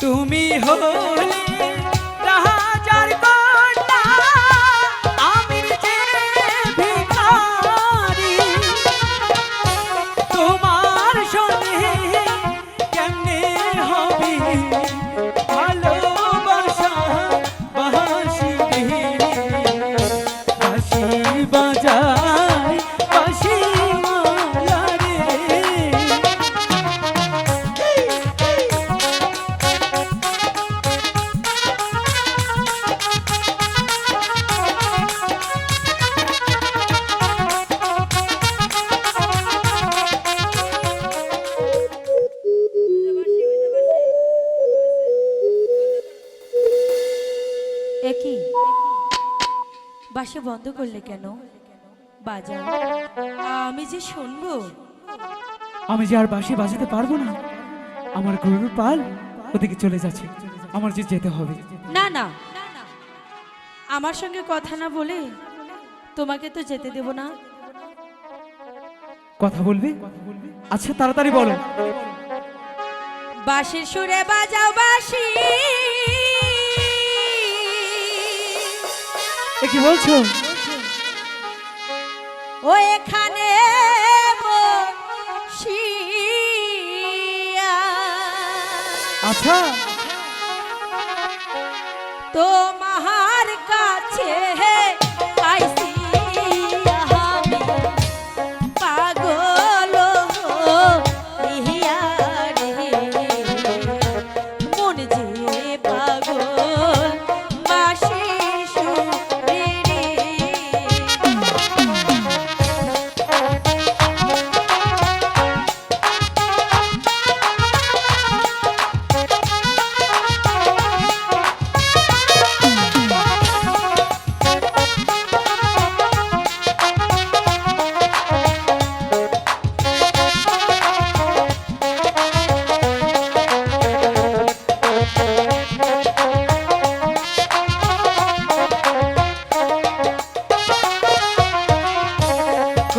তুমি হলে একই বাসে বন্ধ করলে কেন? বাজাও আমি যে শুনব। আমি যে আর বাঁশি বাজাতে পারব না আমার গরুর পাল ওদিকে চলে যাচ্ছে। আমার যে যেতে হবে। না না। আমার সঙ্গে কথা না বলে তোমাকে তো যেতে দেব না। কথা বলবে? আচ্ছা তাড়াতাড়ি বলো। বাঁশির সুরে বাজাও বাঁশি। কি বলছো? ও এখানে আচ্ছা। তোমার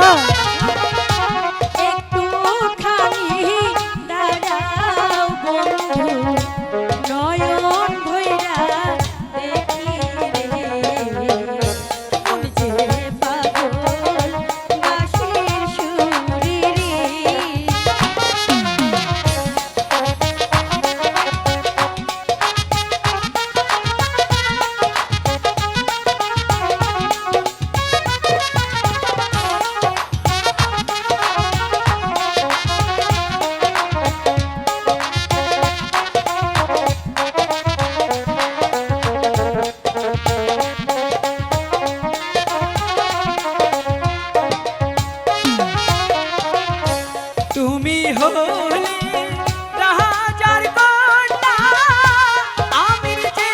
আচ্ছা তুমি হলে রাজার কন্যা আমি যে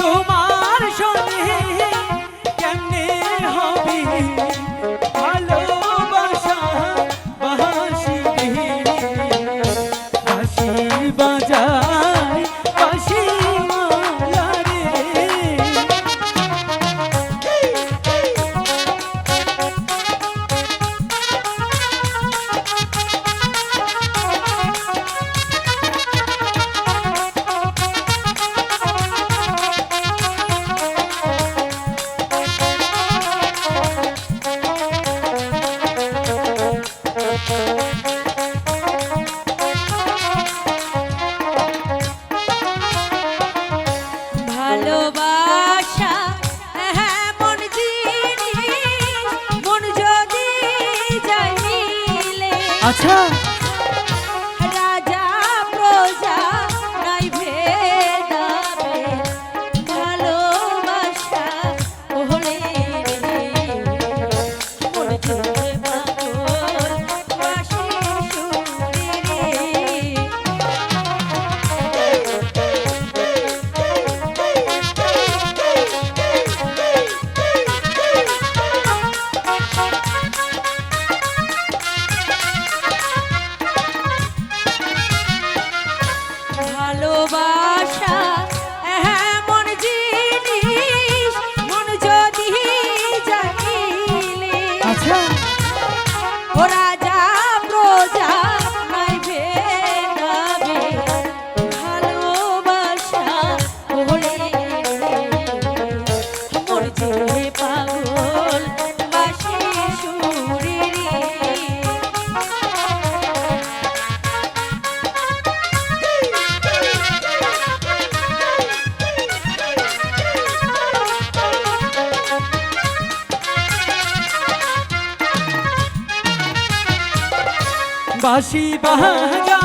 তোমার সঙ্গে কেমনে হবে? আচ্ছা বাসি বাজা